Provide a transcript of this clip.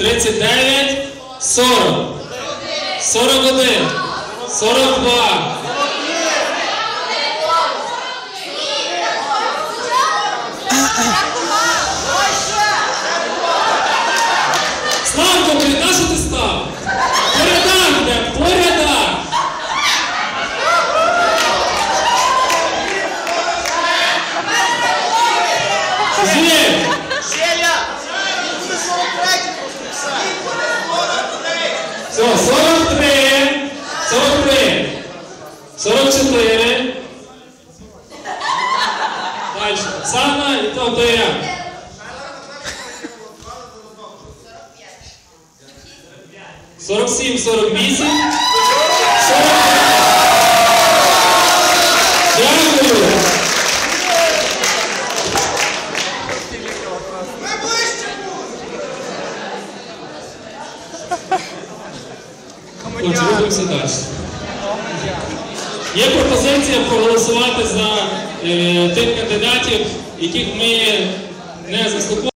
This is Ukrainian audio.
39, 40, 41, 42. Ставку 13. Все, 43, 43, 44. Далі. Оксана і то то я. Сорок сім, сорок вісім. Отже, далі. Є пропозиція проголосувати за е, тих кандидатів, яких ми не заслуховуємо.